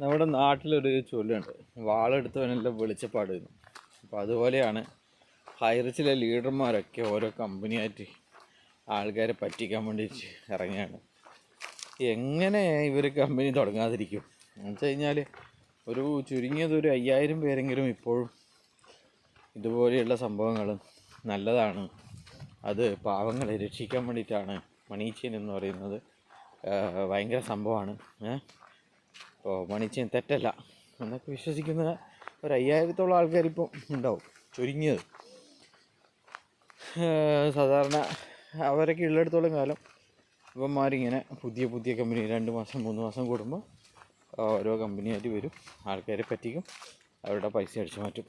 നമ്മുടെ നാട്ടിലൊരു ചൊല്ലുണ്ട്. വാളെടുത്തവനെല്ലാം വെളിച്ചപ്പാട് അപ്പോൾ അതുപോലെയാണ് ഹൈറിച്ചിലെ ലീഡർമാരൊക്കെ ഓരോ കമ്പനിയായിട്ട് ആൾക്കാരെ പറ്റിക്കാൻ വേണ്ടിയിട്ട് ഇറങ്ങിയാണ്. എങ്ങനെ ഇവർ കമ്പനി തുടങ്ങാതിരിക്കും? എന്ന് വെച്ച് കഴിഞ്ഞാൽ ഒരു ചുരുങ്ങിയത് ഒരു അയ്യായിരം പേരെങ്കിലും ഇപ്പോഴും ഇതുപോലെയുള്ള സംഭവങ്ങൾ നല്ലതാണ്. അത് പാവങ്ങളെ രക്ഷിക്കാൻ വേണ്ടിയിട്ടാണ് മണീച്ചൻ എന്ന് പറയുന്നത്. ഭയങ്കര സംഭവമാണ്. ഏഹ് അപ്പോൾ മണിച്ചൻ തെറ്റല്ല. എന്നൊക്കെ വിശ്വസിക്കുന്ന ഒരു അയ്യായിരത്തോളം ആൾക്കാർ ഇപ്പം ഉണ്ടാവും. ചുരുങ്ങിയത്. സാധാരണ അവരൊക്കെ ഉള്ളിടത്തോളം കാലം ഇവന്മാരിങ്ങനെ പുതിയ പുതിയ കമ്പനി രണ്ട് മാസം മൂന്ന് മാസം കൂടുമ്പോൾ ഓരോ കമ്പനിയായിട്ട് വരും. ആൾക്കാരെ പറ്റിക്കും. അവരുടെ പൈസ അടിച്ചു മാറ്റും.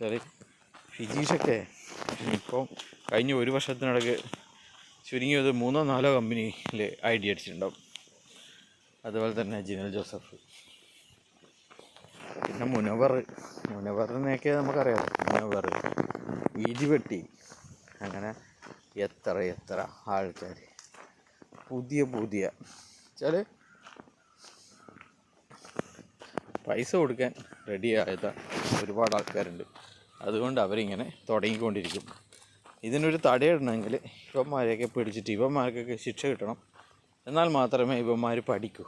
ചെറിയ ഫിജീഷൊക്കെ ഇപ്പം കഴിഞ്ഞ ഒരു വർഷത്തിനിടയ്ക്ക് ചുരുങ്ങിയത് മൂന്നോ നാലോ കമ്പനിയിൽ ഐ ഡി അടിച്ചിട്ടുണ്ടാവും. അതുപോലെ തന്നെ ജിനൽ ജോസഫ്. പിന്നെ മുനവർ മുനവറിനെയൊക്കെ നമുക്കറിയാം മുനവർ ഈജിവെട്ടി അങ്ങനെ എത്ര എത്ര ആൾക്കാർ പുതിയ പുതിയ. വെച്ചാൽ പൈസ കൊടുക്കാൻ റെഡിയായത് ഒരുപാട് ആൾക്കാരുണ്ട്. അതുകൊണ്ട് അവരിങ്ങനെ തുടങ്ങിക്കൊണ്ടിരിക്കും. ഇതിനൊരു തടയിടണമെങ്കിൽ ഇവന്മാരെയൊക്കെ പിടിച്ചിട്ട് ഇവന്മാർക്കൊക്കെ ശിക്ഷ കിട്ടണം. എന്നാൽ മാത്രമേ ഇവന്മാർ പഠിക്കൂ.